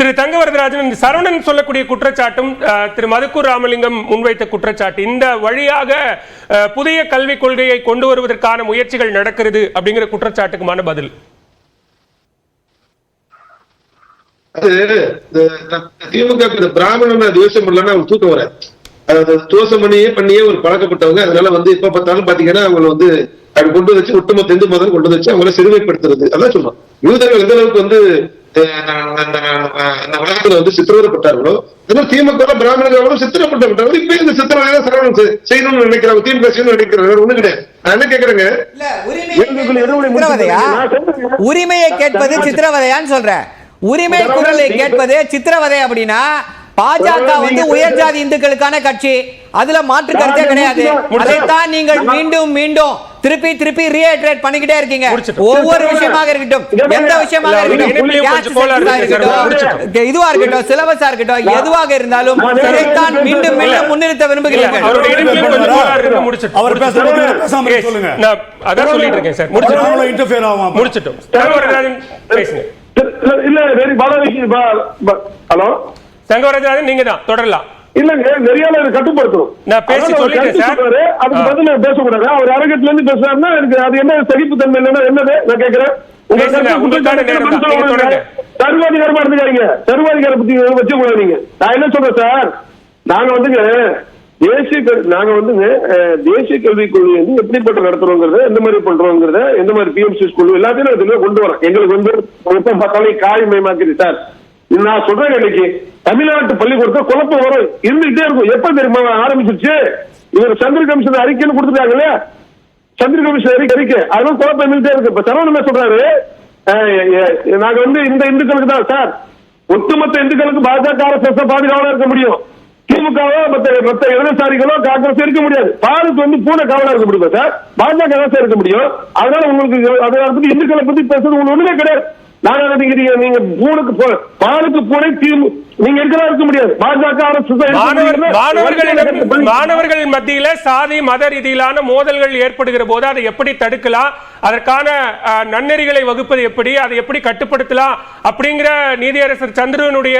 திரு தங்கவரதராஜன் சரவணன் சொல்லக்கூடிய குற்றச்சாட்டும் திரு மதுக்கூர் ராமலிங்கம் முன்வைத்த குற்றச்சாட்டு. இந்த வழியாக புதிய கல்விக் கொள்கையை கொண்டு வருவதற்கான முயற்சிகள் நடக்கிறது அப்படிங்கிற குற்றச்சாட்டுக்குமான பதில். திமுக பிராமணன் தோஷம் இல்லைன்னா அவங்க தூக்கம் வராது. பண்ணியே பண்ணியே ஒரு பழக்கப்பட்டவங்க. அதனால வந்து இப்ப பார்த்தாலும் பாத்தீங்கன்னா அவங்க வந்து அப்படி கொண்டு வச்சு ஒட்டுமொத்த இந்து மதம் கொண்டு வச்சு அவங்கள சிறுமைப்படுத்துறது. அதான் சொல்லுவாங்க யூதர்கள் எந்த அளவுக்கு வந்து அந்த உலகத்துல வந்து சித்திரவதப்பட்டார்களோ அதனால திமுக பிராமணர்களும் சித்திரப்பட்டப்பட்டார்கள் இப்ப இந்த சித்திரவதை செய்- செய்யணும்னு நினைக்கிறாங்க திமுக செய்யணும்னு நினைக்கிறாங்க வேற ஒண்ணும் கிடையாது. நான் என்ன கேக்குறேங்க? உரிமையை கேட்பது சித்திரவதையான்னு சொல்றேன். உரிமை குரலை கேட்பது சித்திரவதை அப்படின்னா பாஜக வந்து உயர் ஜாதி இந்துக்களுக்கான கட்சி. அதுல மாற்று கருத்தே கிடையாது. அதைத்தான் நீங்கள் மீண்டும் மீண்டும் திருப்பி திருப்பி ரீஹைட்ரேட் பண்ணிக்கிட்டே இருக்கீங்க. ஒவ்வொரு விஷயமாக இருக்கட்டும். எந்த விஷயமாக இருக்கட்டும். இதுவா இருக்கட்டும் சிலபஸா இருக்கட்டும் எதுவாக இருந்தாலும் இதைத்தான் மீண்டும் மீண்டும் முன்னிறுத்த இல்ல, விரும்புகிறீர்கள் அவருடைய இணைப்பிலே கொஞ்சம் கோளாறு இருக்கு முடிச்சிட்டோம். அவர் பேசுறது முடிச்சிட்டோம். பேசாம இருக்க Yes, சொல்லுங்க. நான் அதான் சொல்லிட்டு இருக்கேன் சார். அப்புறம் முடிச்சிட்டோம். நம்மள interfere ஆகும். அப்புறம். முடிச்சிட்டோம் தங்கவரதராஜன் பேசுங்க. இல்ல, இல்ல வெரி பாலாஜி ஹலோ? தங்கவரதராஜன் நீங்க தான் தொடரலாம். இல்லங்க நெறியாளர் கட்டுப்படுத்தணும். நான் பேசி சொல்லிட்டேன் சார். அதுக்கு. பதில் நான் பேசக்கூடாது. அவர் அரங்கத்துல இருந்து பேசுறாருன்னா எனக்கு அது என்ன சகிப்புத்தன்மை இல்லைன்னா என்னது? நான் கேட்கிறேன். சர்வாதிகாரமா இருந்துக்காதீங்க சர்வாதிகார பத்தி வச்சு நான் என்ன சொல்றேன் சார்? நாங்க வந்துங்க தேசிய நாங்க அஹ், தேசிய கல்விக் கொள்கை வந்து எப்படிப்பட்ட நடத்துறோங்கிறத எந்த மாதிரி பண்றோங்கிறத எந்த மாதிரி பிஎம்சி ஸ்கூல் எல்லாத்தையும் நான் இதுல கொண்டு வரேன். எங்களுக்கு வந்து எப்ப பார்த்தாலும் காய் மயமாக்குது சார். நான் சொல்றேன் இன்னைக்கு. தமிழ்நாட்டு பள்ளிக்கூடத்துல குழப்பம் வரும் இருந்துகிட்டே இருக்கும். எப்ப தெரியுமா ஆரம்பிச்சிருச்சு? இவர் சந்திர கமிஷன் அறிக்கைன்னு கொடுத்துருக்காங்களே சந்திர கமிஷன் அறிக்கை அறிக்கை. அதெல்லாம் குழப்பம் இருந்துகிட்டே இருக்கு. இப்ப சரவணன் சொல்றாரு? நாங்க வந்து இந்த இந்துக்களுக்கு தான் சார். ஒட்டுமொத்த இந்துக்களுக்கு பாஜக அரசு பாதுகாவலா இருக்க முடியும். திமுகவோ மத்த மத்த இடதுசாரிகளோ காங்கிரஸ் இருக்க முடியாது. பாருக்கு வந்து பூனை காவலா இருக்க முடியுமா சார்? பாஜக தான் இருக்க முடியும். அதனால உங்களுக்கு அதை இந்துக்களை பத்தி பேசுறது உங்களுக்கு ஒண்ணுமே கிடையாது. நீங்க நீங்க- நீங்க பூனுக்கு போ- பாலுக்கு பூனை தீமு நீங்க இருக்கிறதா இருக்க முடியாது? பாஜக அரசு தான் இருக்க மாணவர் முடியும்னா- மாணவர்களிடம் மாணவர்கள் மத்தியில சாதி மத ரீதியிலான மோதல்கள் ஏற்படுகிற போது அதை எப்படி தடுக்கலாம்? அதற்கான நன்னெறிகளை வகுப்பது எப்படி? அதை எப்படி கட்டுப்படுத்தலாம்? அப்படிங்கிற நீதியரசர் சந்திரனுடைய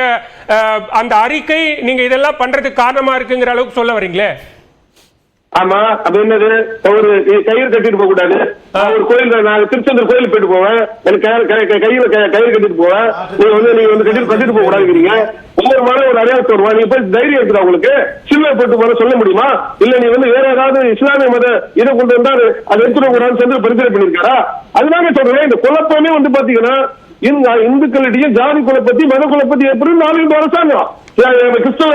அந்த அறிக்கை நீங்க இதெல்லாம் பண்றதுக்கு காரணமா இருக்குங்கிற அளவுக்கு சொல்ல வரீங்களே? ஆமா அது என்னது? ஒரு கயிறு கட்டிட்டு போக கூடாது. ஒரு கோயில் நான் திருச்செந்தூர் கோயில் போயிட்டு போவேன். எனக்கு கயிறு- கையில கயிறு கட்டிட்டு போவேன். நீங்க வந்து நீங்க வந்து கட்டிட்டு கட்டிட்டு போக கூடாதுங்கிறீங்க. ஒவ்வொரு மாதம் ஒரு அடையாளத்து வருவா நீங்க போய் தைரியம் இருக்குதா உங்களுக்கு? சிலுவை போட்டு போற சொல்ல முடியுமா? இல்ல நீ வந்து வேற ஏதாவது இஸ்லாமிய மத இதை கொண்டு வந்தா அது- அதை எடுத்துட கூடாதுன்னு சொல்லி பரிந்துரை பண்ணிருக்காரா அதுதாங்க சொல்றேன். இந்த குழப்பமே வந்து பாத்தீங்கன்னா இந்துக்களிடையே ஜாதி குழப்பத்தி மத குழப்பத்தி எப்படி நாலு அரசாங்கம். கிறிஸ்தவ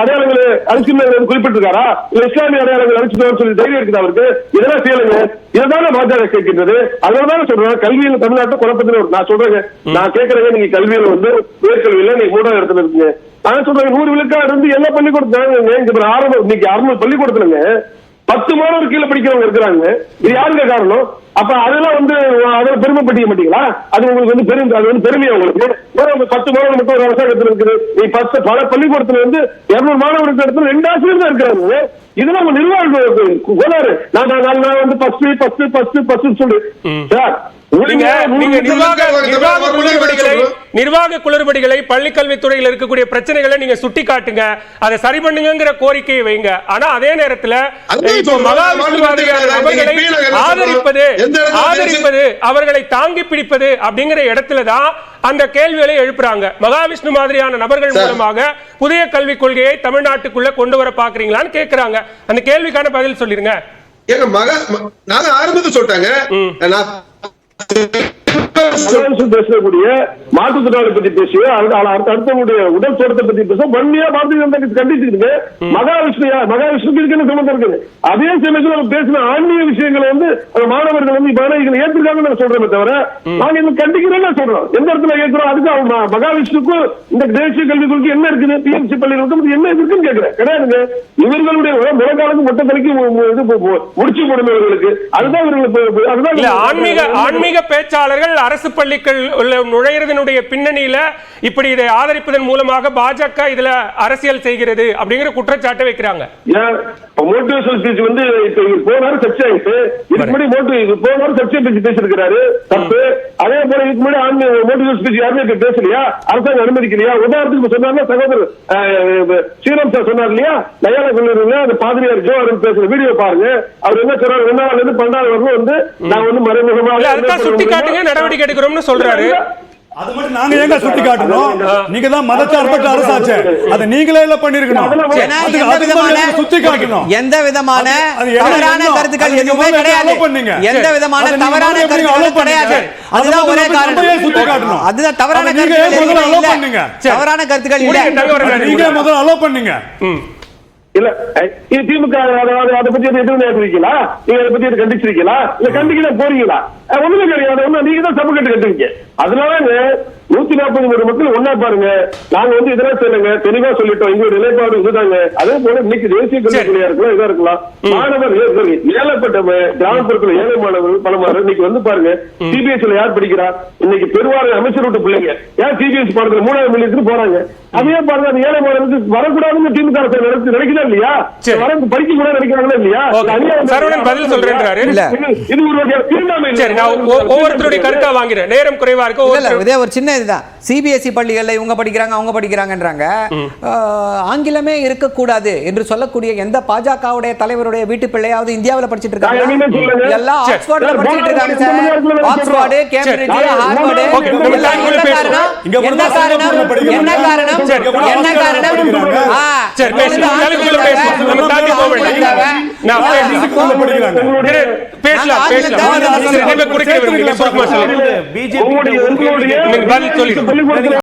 அடையாளங்களை அழிச்சு குறிப்பிட்டிருக்காரா? இல்ல இஸ்லாமிய அடையாளங்கள் அழிச்சு சொல்லி தைரியம் இருக்குது அவருக்கு? இதெல்லாம் செய்யலுங்க. இதுதானே பாஜக கேட்கின்றது. அதனால சொல்றேன். கல்வியில தமிழ்நாட்டை குழப்பத்தில் நான் சொல்றேங்க. நான் கேட்கறேங்க. நீங்க கல்வியில வந்து உயர்கல்வியில நீங்க மூணாவது இடத்துல இருக்கீங்க. நான் சொல்றேன். நூறு விழுக்காடு இருந்து எல்லா பள்ளிக்கூடத்தாங்க இங்க ஆரம்பம் இன்னைக்கு அறுநூறு பள்ளிக்கூடத்துலங்க பத்து மாணவர் கீழே படிக்கிறவங்க இருக்கிறாங்க. இது யாருங்க காரணம்? அப்ப அதெல்லாம் வந்து அதில் பெருமைப்பட்டிக்க மாட்டீங்களா? அது உங்களுக்கு வந்து பெரும் அது வந்து பெருமையா உங்களுக்கு? ஒரு பத்து மாணவர் மட்டும் ஒரு அரசாங்கத்தில் இருக்குது. நீ பத்து பல பள்ளிக்கூடத்துல வந்து இருநூறு மாணவர் இடத்துல ரெண்டு ஆசிரியர் தான் இருக்கிறாங்க. இதெல்லாம் உங்க நிர்வாக கோளாறு. நான் நான் நான் வந்து பஸ்ட் பஸ்ட் பஸ்ட் பஸ்ட் சொல்லு. சார் நிர்வாக குளறுபடிகளை பள்ளி கல்வித்துறையில் இருக்கக்கூடிய பிரச்சனைகளை நீங்க சுட்டி காட்டுங்க அதை சரி பண்ணுங்கிற கோரிக்கையை வைங்க. ஆனா அதே நேரத்துல? ஆதரிப்பது ஆதரிப்பது அவர்களை தாங்கி பிடிப்பது அப்படிங்கிற இடத்துல தான் அந்த கேள்விகளை எழுப்புறாங்க. மகாவிஷ்ணு மாதிரியான நபர்கள். மூலமாக புதிய கல்விக் கொள்கையை தமிழ்நாட்டுக்குள்ள கொண்டு வர பாக்குறீங்களான்னு கேக்குறாங்க. அந்த கேள்விக்கான பதில் சொல்லிருங்க. ஏங்க மக நாங்க ஆரம்பத்தை சொல்லிட்டாங்க. பேசக்கூடிய மாற்றுத்திறனாளி பத்தி பேசியோ அடுத்தவங்களுடைய உடல் தோட்டத்தை பத்தி பேச வன்மையா பாரதிய ஜனதா கட்சி கண்டிச்சுக்கிட்டு மகாவிஷ்ணு மகாவிஷ்ணுக்கு இதுக்கு என்ன சம்பந்தம் இருக்குது? அதே சமயத்துல நம்ம பேசின ஆன்மீக விஷயங்களை வந்து அந்த மாணவர்கள் வந்து மாணவிகள் ஏற்றுக்காங்கன்னு நான் சொல்றேன் தவிர நாங்க இந்த கண்டிக்கிறேன்னு சொல்றோம். எந்த இடத்துல ஏற்கிறோம் அதுக்கு அவங்க மகாவிஷ்ணுக்கும் இந்த தேசிய கல்விக் கொள்கை என்ன இருக்குது? பிஎம்சி பள்ளிகளுக்கும் என்ன இருக்குன்னு கேட்கிறேன். கிடையாதுங்க இவர்களுடைய முழங்காலுக்கு மொட்டை தலைக்கு முடிச்சு போடணும் இவர்களுக்கு. அதுதான் இவர்களுக்கு அதுதான் ஆன்மீக ஆன்மீக ஆன்மீக பேச்சாளர்கள் அரசு பள்ளிகள் நுழையிறதனுடைய பின்னணியில இப்படி இதை ஆதரிப்பதன் மூலமாக பாஜக இதுல அரசியல் செய்கிறது அப்படிங்கிற குற்றச்சாட்டை வைக்கிறாங்க. ஏன் மோட்டிவேஷனல் ஸ்பீச் வந்து இப்ப இவர் போனாரு சர்ச்சை ஆயிட்டு இதுக்கு முன்னாடி மோட்டிவ் இவர் போனாரு சர்ச்சை பேச்சு பேசிருக்கிறாரு தப்பு. அதே போல இதுக்கு முன்னாடி ஆன்மீக மோட்டிவேஷனல் ஸ்பீச் யாருமே இப்ப பேசலையா? அரசாங்கம் அனுமதிக்கலையா? உதாரணத்துக்கு சொன்னார்ல சகோதரர் ஸ்ரீராம் சார் சொன்னார் இல்லையா? நயால அந்த பாதிரியார் ஜோ அவர்கள் பேசுற வீடியோ பாருங்க. அவர் என்ன சொல்றாரு ஒன்னாவது இருந்து பன்னெண்டாவது வரலும் வந்து நான் வந்து மறைமுகமாக சுட்டி காட்டுங்க நடவடிக்கை எடுக்கிறோம்னு சொல்றாரு. அது மட்டும் நாங்க ஏங்க சுட்டி காட்டணும்? நீங்க தான் மதச்சார்பற்ற அரசாச்சு. அதை நீங்களே இல்ல பண்ணிருக்கணும். சுட்டி காட்டணும். எந்த விதமான தவறான? கருத்துக்கள் எதுவுமே கிடையாது. எந்த. விதமான தவறான கருத்துக்கள்? கிடையாது. அதை அதுதான் ஒரே காரணம். சுட்டி காட்டணும். அதுதான் தவறான கருத்துக்கள். தவறான கருத்துக்கள் நீங்க முதல்ல அலோவ் பண்ணீங்க. இல்ல இது திமுக அதை பத்தி எதுவும் எதுவும் நீங்க அதை பத்தி எதுவும் கண்டிச்சிருக்கீங்களா? இல்ல கண்டிக்க போறீங்களா? ஒண்ணுமே கிடையாது ஒண்ணு நீங்க தான் சப்பு கட்டு கட்டுவீங்க. அதனால நூத்தி நாற்பது கோடி மக்கள் ஒன்னா பாருங்க. நாங்க வந்து இதெல்லாம் சொல்லுங்க தெளிவா சொல்லிட்டோம். எங்களுடைய நிலைப்பாடு இதுதாங்க. அதே போல இன்னைக்கு தேசிய கல்விக்குள்ளையா இருக்கலாம் இதா இருக்கலாம். மாணவர் ஏழைப்பட்டவன் கிராமப்புறத்துல ஏழை மாணவர்கள் பல மாணவர் இன்னைக்கு வந்து பாருங்க. சிபிஎஸ்ல யார் படிக்கிறா? இன்னைக்கு பெருவாரி அமைச்சர் விட்டு பிள்ளைங்க. ஏன் சிபிஎஸ் பாடத்துல மூணாவது மில்லியத்துக்கு போறாங்க? அதே பாருங்க அந்த ஏழை மாணவருக்கு வரக்கூடாதுன்னு திமுக அரசு நினைச்சு நினைக்கிறா இல்லையா? சரி. வர படிக்க கூட நினைக்கிறாங்களா இல்லையா? சரவணன் பதில் சொல்றேன்றாரு. இல்ல. இது- ஒரு வகையான ஒவ்வொருத்தருடைய கருத்தா வாங்கிறேன். நேரம் குறைவா இருக்கு. இல்ல இல்ல ஒவ்வொருத்தர் இதே ஒரு சின்ன இதுதான் சிபிஎஸ்இ பள்ளிகள்ல இவங்க படிக்கிறாங்க அவங்க படிக்கிறாங்கன்றாங்க ஆங்கிலமே இருக்கக்கூடாது என்று சொல்லக்கூடிய எந்த பாஜகவுடைய தலைவருடைய வீட்டு பிள்ளையாவது இந்தியாவுல படிச்சிட்டு இருக்காங்க. எல்லாம். ஆக்ஸ்போர்ட்ல படிச்சிட்டு இருக்காங்க சார் ஆக்ஸ்போர்டு. கேம்பிரிட்ஜ். ஹார்வர்டு என்ன. காரணம் என்ன காரணம். என்ன காரணம் சரி. அவங்க நாளைக்குள்ள பேசுவோம் நம்ம தாண்டி போக வேண்டாம் நான். சிங்கப்பூர்ல படிக்கிறாங்க. பேசலாம் பேசலாம். நீங்க குறுக்கிட விரும்புறீங்க சுருக்கமா சொல்லுங்க உங்களுடைய நீங்க பதில் சொல்லிடுங்க.